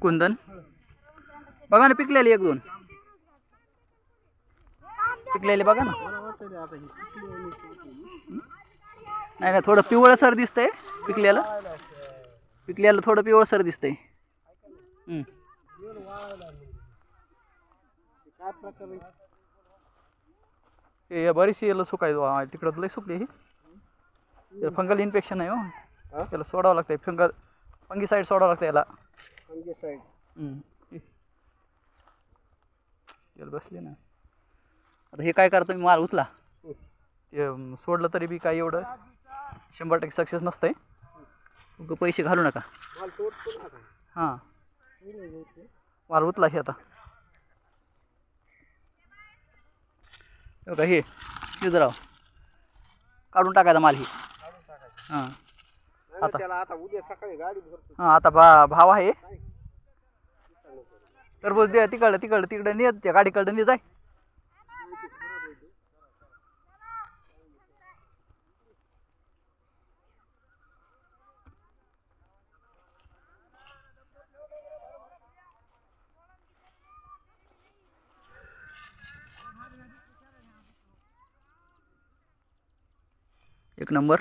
कुंदन बघा ना पिकलेली एक दोन पिकलेले बघा ना. नाही नाही थोडं पिवळसर दिसतंय पिकलेलं. पिकलेलं थोडं पिवळसर दिसतंय? हे बरीचशी याला सुकाय तिकडं लय सुकली ही फंगल इन्फेक्शन आहे हो हा? त्याला सोडावं लागतंय फंगल फंगीसाईड सोडावं लागतं याला फंगीसाईड. हम्म. याला बसली ना आता हे काय करतो मी माल उचला. ते अं, सोडलं तरी बी काय एवढं शंभर टक्के सक्सेस नसतंय उगा पैसे घालू नका माल. हां नाही. माल उचला हे आता हे बघा हे शिजराव काढून टाकायचा माल हे काढून टाकायचं. हां त्याला आता उद्या सकाळी गाडी भरतो. हां आता भा भाव आहे? टरबूज दे तिकडं तिकडं तिकडं ने त्या गाडीकडं ने जाय. एक नंबर.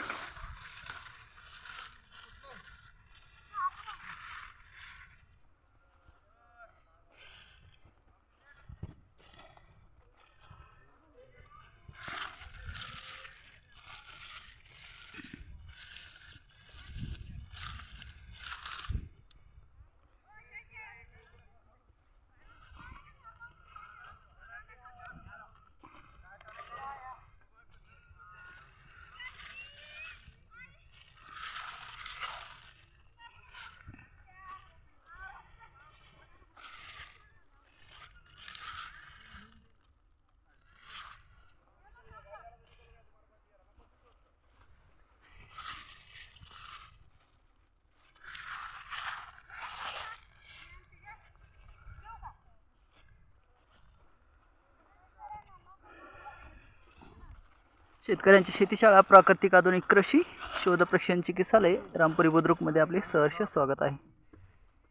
शेतकऱ्यांची शेतीशाळा प्राकृतिक आधुनिक कृषी शोध प्रशिक्षण चिकित्सालय रामपुरी बुद्रुकमध्ये आपले सहर्ष स्वागत आहे.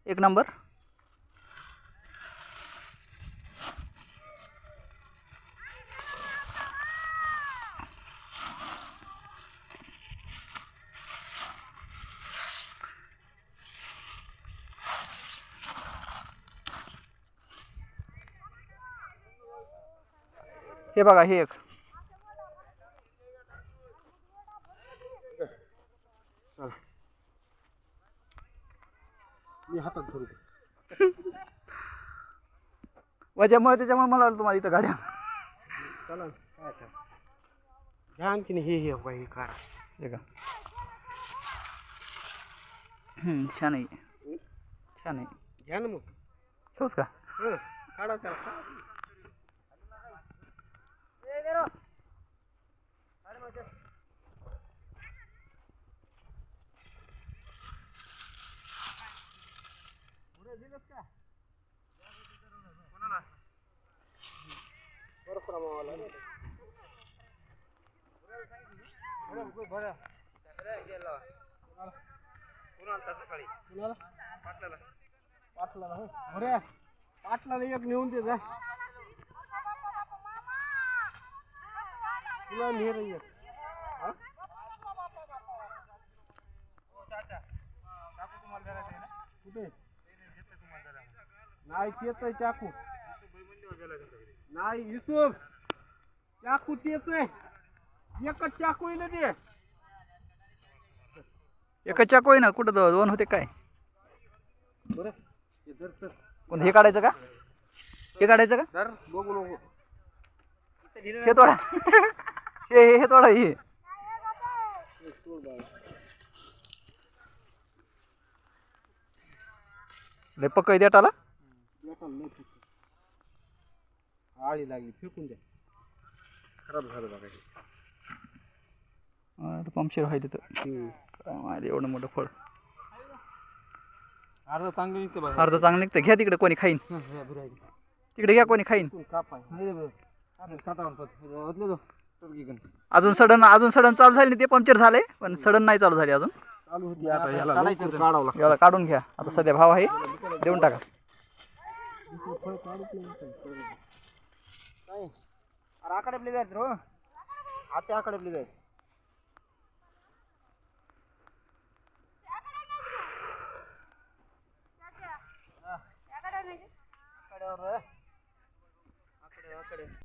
एक नंबर. हे बघा हे एक चला. मी हातात धरू वजामुळे त्याच्यामुळे मला वाटलं तुम्हाला इथं गाड्या. चला. काय आता. घ्या आणखीन हे हे बाई काय हे का? हम्म, छान आहे. छान आहे. घ्या ना मग. ठेवूच का? हं, काढा त्याला काढा. परशुरामावाला ना. कुणाला? पाटलाला. पाटलाला एक नेऊन दे जा तुला नेह एक? कुठे नाही तेच आहे चाकू. नाही युसुफ चाकू तेच आहे. एकच चाकू आहे ना ते. एका चाकू आहे ना? कुठं दो- दोन होते काय? बरं हे धर तर. कोण हे काढायचं का? हे काढायचं का? धर बघू नको हे तोडा. हे हे- हे तोडा हे. हे सोड बाळा. लय पक्क देटाला फेकू. आळी लागली फेकून द्या खराब झालं बघा हे पंपशेर व्हाय तिथं हम्म. काय माहिती एवढं मोठं फळ अर्धा चांगलं निघतं बघा अर्ध चांगलं निघतं घ्या तिकडे कोणी खाईन. तिकडे घ्या कोणी खाईन. अजून सडन अजून सडन चालू झाली नाही ते पंक्चर झाले पण सडन नाही चालू झाली अजून काढून घ्या आता सध्या भाव आहे देऊन टाका ಆ ಕಡೆ ಬಿಳಿದಾಯ್ತು ಆಚೆ ಆ ಕಡೆ ಬಿಳಿದಾಯ್ತು